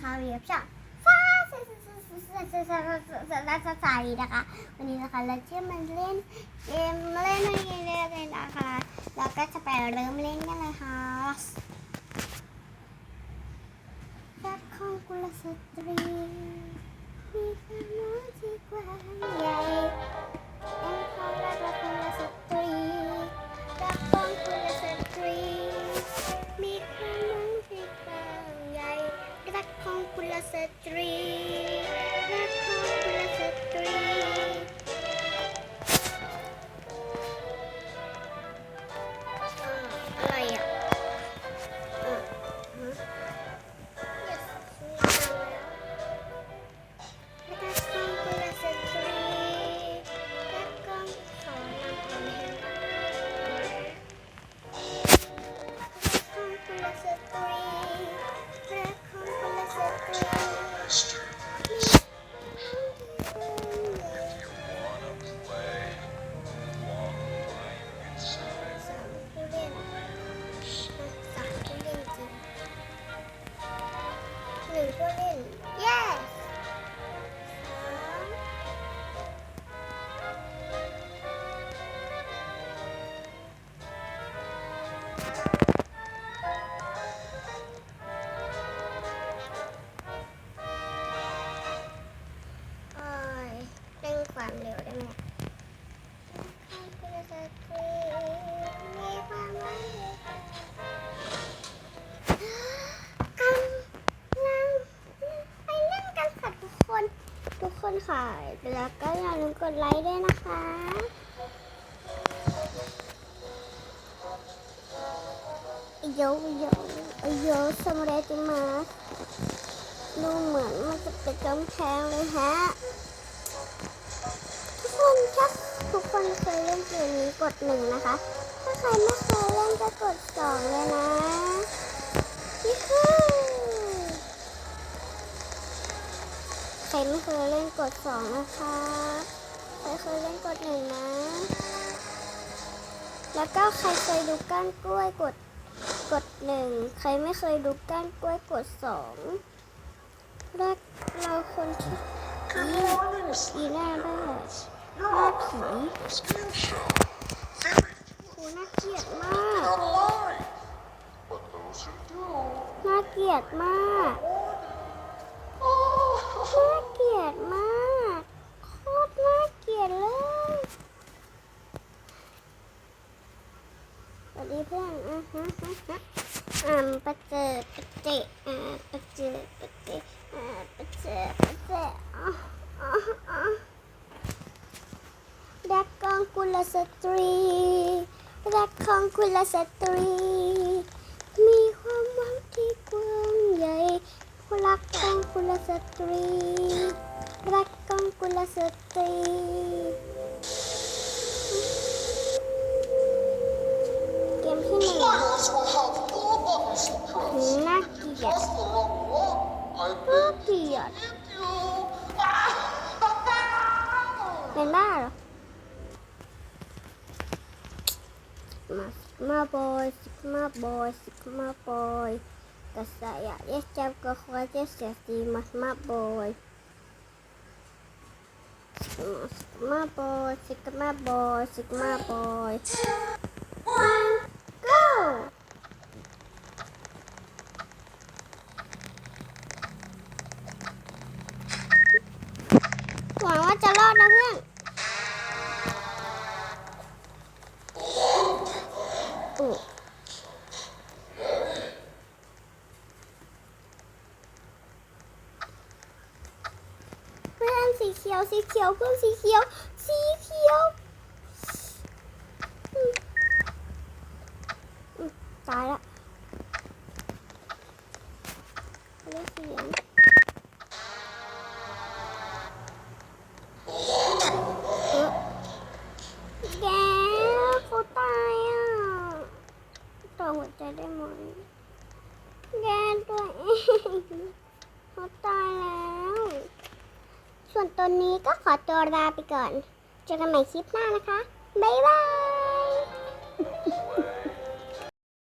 คาเวียบชอบฟ้าสสสสสสสสสสสสสดสสใสนะคะวันนี้นะคะเราจะมาเล่นเกมเล่นอะไรกันเลยนะคะเราก็จะไปเริ่มเล่นกันเลยค่ะรักของกุลสตรีมีความ yes ค่ะ แล้วก็อย่าลืมกดไลค์ด้วยนะคะโยโยโยสมุไรติมาดูเหมือนมันจะเป็นกำแพงเลยฮะ ทุกคนถ้าทุกคนเคยเล่นเกมนี้กดหนึ่งนะคะ ถ้าใครไม่เคยเล่นก็กดสองเลยนะ ใครไม่เคยเล่นกดสองนะคะใครเคยเล่นกดหนึ่งนะ แล้วก็ใครเคยดูก้านกล้วยกดกดหนึ่งใครไม่เคยดูก้านกล้วยกดสองแรกเราคนที่ Good morning, อีหน้าได้ห You're น้าผีครูน่าเกลียดมาก น่าเกลียดมาก oh, น่าเกลียดมาก โคตรน่าเกลียดเลยสวัสดีเพื่ อ่าปะเจอปะเจอ่าปะเจอปะเจอ่าปะเจอปะเจอะอะอะรักของกุลสตรีรักของกุลสตรี มีความหวังที่กว้างใหญ่รักของกุลสตรีรักของกุลสตรี ยด hit you. Ah! เป็นบ้าเหรอ มาสิมาบอยสิมาบอยสิมาบอยกระสายเยสจับก็ควาจะเสียสีมามาบอยสิมาบอยสิมาบอยสิมาบอย one go หวังว่า จะรอดนะเพื่อนเพื่อนสีเขียวสีเขียวเพื่อนสีเขียวสีเขียวตายละเรียกเสียง ได้ไหมแกตัวเองเขาตายแล้ว ส่วนตัวนี้ก็ขอตัวลาไปก่อน เจอกันใหม่คลิปหน้านะคะ บ๊ายบาย